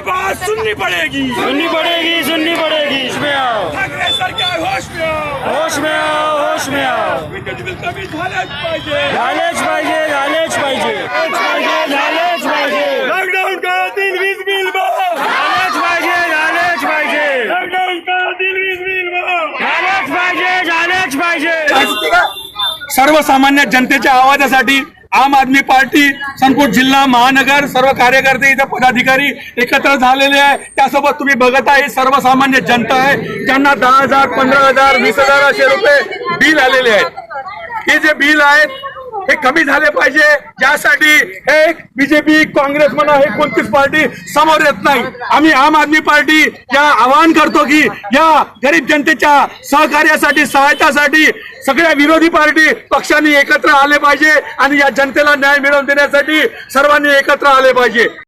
पड़ेगी। सुननी पड़ेगी सुननी पड़ेगी। होश में आओ। ठाकरे सरकार होश में आओ। होश में आओ होश में आओ। झाल्याच पाहिजे झालेच पाहिजे झालेच पाहिजे झालेच पाहिजे झालेच पाहिजे लॉकडाऊन काळातील वीज बिल झालेच पाहिजे झालेच पाहिजे लॉकडाऊन काळातील वीज बिल झालेच पाहिजे झालेच पाहिजे सर्वसामान्य जनतेच्या आवाजासाठी आम आदमी पार्टी संपूर्ण जिल्हा महानगर सर्व कार्यकर्ते इथे पदाधिकारी एकत्र झालेले आहे. त्यासोबत तुम्ही बघत आहे ही सर्वसामान्य जनता आहे. ज्यांना दहा हजार पंधरा हजार वीस हजार असे रुपये बिल आलेले आहेत. हे जे बिल आहेत हे कमी झाले पाहिजे. यासाठी हे बीजेपी काँग्रेस म्हणा हे कोणतीच पार्टी समोर येत नाही. आम्ही आम आदमी पार्टी या आवाहन करतो की या गरीब जनतेच्या सहकार्यासाठी सहायतासाठी सगळ्या विरोधी पार्टी पक्षांनी एकत्र आले पाहिजे आणि या जनतेला न्याय मिळवून देण्यासाठी सर्वांनी एकत्र आले पाहिजे.